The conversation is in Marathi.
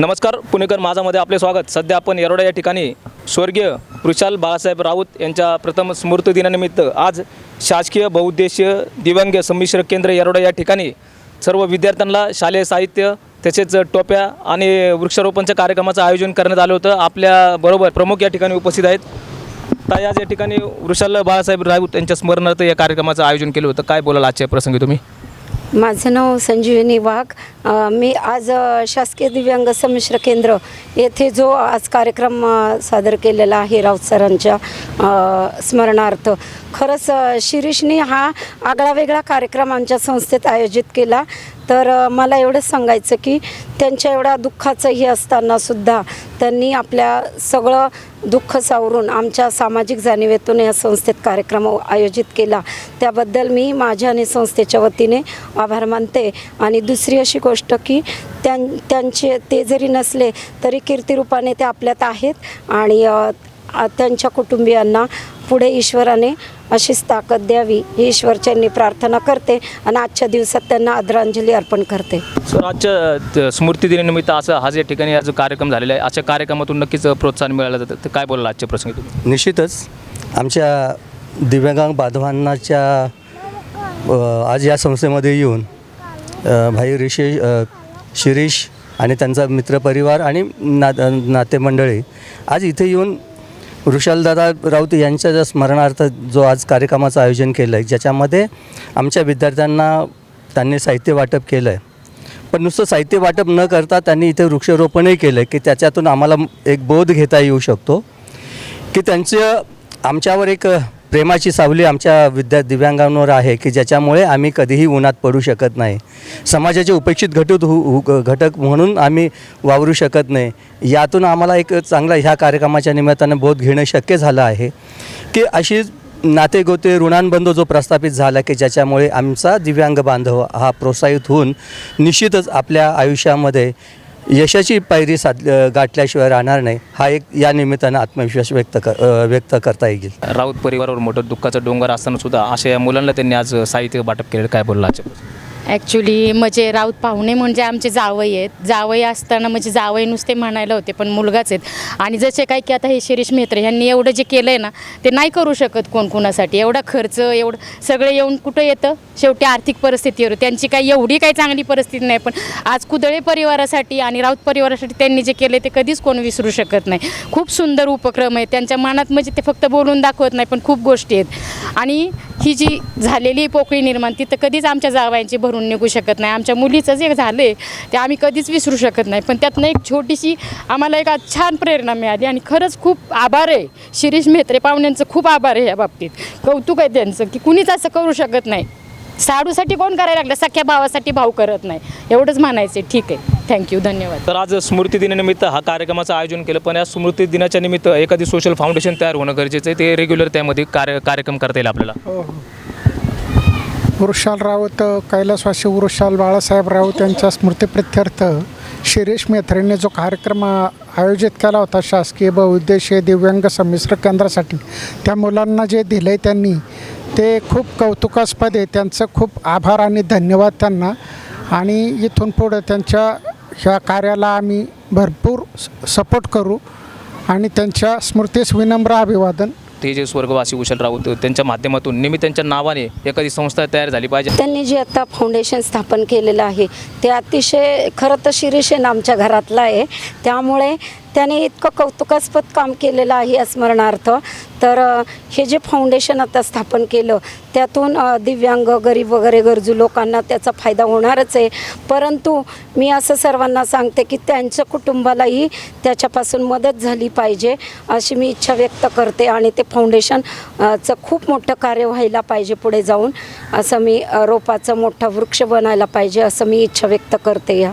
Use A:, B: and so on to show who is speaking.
A: नमस्कार पुणेकर माझामध्ये आपले स्वागत. सध्या आपण येरोडा या ठिकाणी स्वर्गीय वृषाल बाळासाहेब राऊत यांच्या प्रथम स्मृती दिनानिमित्त आज शासकीय बहुउद्देशीय दिव्यांग संमिश्र केंद्र येरोडा या ठिकाणी सर्व विद्यार्थ्यांना शालेय साहित्य तसेच टोप्या आणि वृक्षारोपणच्या कार्यक्रमाचं आयोजन करण्यात आलं होतं. आपल्याबरोबर प्रमुख या ठिकाणी उपस्थित आहेत. ताई आज या ठिकाणी वृषाल बाळासाहेब राऊत यांच्या स्मरणार्थ या कार्यक्रमाचं आयोजन केलं होतं. काय बोलाल आजच्या प्रसंगी तुम्ही?
B: माझं नाव संजीवनी वाघ. मी आज शासकीय दिव्यांग संमिश्र केंद्र येथे जो आज कार्यक्रम सादर केलेला आहे राऊत सरांच्या स्मरणार्थ. खरंच शिरीषने हा आगळा वेगळा कार्यक्रम आमच्या संस्थेत आयोजित केला. तर मला एवढंच सांगायचं की त्यांच्या एवढ्या दुःखाचंही असतानासुद्धा त्यांनी आपल्या सगळं दुःख सावरून आमच्या सामाजिक जाणीवेतून या संस्थेत कार्यक्रम आयोजित केला. त्याबद्दल मी माझ्या आणि संस्थेच्या वतीने आभार मानते. आणि दुसरी अशी गोष्ट की त्यां त्यांचे ते जरी नसले तरी कीर्तिरूपाने ते आपल्यात आहेत. आणि त्यांच्या कुटुंबियांना पुढे ईश्वराने अशीच ताकद द्यावी ही ईश्वरच्यांनी प्रार्थना करते आणि आजच्या दिवसात त्यांना आदरांजली अर्पण करते.
A: सर आजच्या स्मृती दिनानिमित्त असं हा या ठिकाणी आज कार्यक्रम झालेला आहे अशा कार्यक्रमातून नक्कीच प्रोत्साहन मिळालं जातं. तर काय बोलाल आजच्या प्रसंगी तुम्ही?
C: निश्चितच आमच्या दिव्यांगांग बांधवांनाच्या आज या संस्थेमध्ये येऊन भाई ऋषी शिरीष आणि त्यांचा मित्रपरिवार आणि ना नातेमंडळी आज इथे येऊन वृषालदादा राऊत यांच्या ज्या स्मरणार्थ जो आज कार्यक्रमाचं आयोजन केलं आहे ज्याच्यामध्ये आमच्या विद्यार्थ्यांना त्यांनी साहित्य वाटप केलं आहे पण नुसतं साहित्य वाटप न करता त्यांनी इथे वृक्षारोपणही केलं आहे की त्याच्यातून आम्हाला एक बोध घेता येऊ शकतो. की त्यांचं आमच्यावर एक प्रेमाची सावली आमच्या विद्या दिव्यांगांवर आहे की ज्याच्यामुळे आम्ही कधीही उन्हात पडू शकत नाही. समाजाचे उपेक्षित घटक हु घटक म्हणून आम्ही वावरू शकत नाही. यातून आम्हाला एक चांगला ह्या कार्यक्रमाच्या निमित्तानं बोध घेणं शक्य झालं आहे. की अशी नातेगोते ऋणांबंध जो प्रस्थापित झाला की ज्याच्यामुळे आमचा दिव्यांग बांधव हा प्रोत्साहित होऊन निश्चितच आपल्या आयुष्यामध्ये यशाची पायरी साध गाठल्याशिवाय राहणार नाही. हा एक या निमित्तानं आत्मविश्वास व्यक्त क व्यक्त करता येईल.
A: राऊत परिवारावर मोठं दुःखाचा डोंगर असताना सुद्धा अशा या मुलांना त्यांनी आज साहित्य वाटप केलेलं काय बोललं
D: ॲक्च्युली म्हणजे राऊत पाहुणे म्हणजे आमचे जावई आहेत. जावई असताना म्हणजे जावई नुसते म्हणायला होते पण मुलगाच आहेत. आणि जसे काय की आता हे शिरीष मेत्रे यांनी एवढं जे केलं आहे ना ते नाही करू शकत कोण कोणासाठी. एवढा खर्च एवढं सगळं येऊन कुठं येतं? शेवटी आर्थिक परिस्थितीवर. त्यांची काही एवढी काही चांगली परिस्थिती नाही पण आज कुदळे परिवारासाठी आणि राऊत परिवारासाठी त्यांनी जे केले ते कधीच कोण विसरू शकत नाही. खूप सुंदर उपक्रम आहे. त्यांच्या मनात म्हणजे ते फक्त बोलून दाखवत नाही पण खूप गोष्टी आहेत. आणि ही जी झालेली पोकळी निर्माण ती तर कधीच आमच्या जावयांची भरून निघू शकत नाही. आमच्या मुलीचं जे झालं आहे ते आम्ही कधीच विसरू शकत नाही. पण त्यातनं एक छोटीशी आम्हाला एक आज छान प्रेरणा मिळाली आणि खरंच खूप आभार आहे. शिरीष म्हेत्रे पाहुण्यांचं खूप आभार आहे या बाबतीत. कौतुक आहे त्यांचं की कुणीच असं करू शकत नाही. साडूसाठी कोण करायला लागलं? सख्या भावासाठी भाव करत नाही. एवढंच म्हणायचं आहे. ठीक आहे. थँक्यू धन्यवाद.
A: तर आज स्मृती दिनानिमित्त हा कार्यक्रमाचं आयोजन केलं पण या स्मृती दिनाच्या निमित्त एखादी सोशल फाउंडेशन तयार होणं गरजेचं आहे. ते रेग्युलर त्यामध्ये कार्य कार्यक्रम करता येईल आपल्याला.
E: हो हो. वृषाल राऊत कैलासवासी वृषाल बाळासाहेब राऊत यांच्या स्मृतिप्रित्यर्थ शिरीष मेथरेने जो कार्यक्रम आयोजित केला होता शासकीय बहुउद्देशीय दिव्यांग संमिश्र केंद्रासाठी त्या मुलांना जे दिले त्यांनी ते खूप कौतुकास्पद आहे. त्यांचं खूप आभार आणि धन्यवाद त्यांना. आणि इथून पुढं त्यांच्या ह्या कार्याला आम्ही भरपूर सपोर्ट करू. आणि त्यांच्या स्मृतीस विनम्र अभिवादन.
A: ते जे स्वर्गवासी कुशल राऊत त्यांच्या माध्यमातून नेहमी त्यांच्या नावाने एखादी संस्था तयार झाली पाहिजे.
B: त्यांनी जे आता फाउंडेशन स्थापन केलेलं आहे ते अतिशय खरं तर शिरीषेन आमच्या घरातलं आहे. त्यामुळे त्याने इतकं कौतुकास्पद काम केलेलं आहे या स्मरणार्थ. तर हे जे फाउंडेशन आता स्थापन केलं त्यातून दिव्यांग गरीब वगैरे गरजू लोकांना त्याचा फायदा होणारच आहे. परंतु मी असं सर्वांना सांगते की त्यांच्या कुटुंबालाही त्याच्यापासून मदत झाली पाहिजे अशी मी इच्छा व्यक्त करते आणि ते फाउंडेशन चं खूप मोठं कार्य व्हायला पाहिजे पुढे जाऊन. असं मी रोपाचं मोठा वृक्ष बनायला पाहिजे असं मी इच्छा व्यक्त करते या.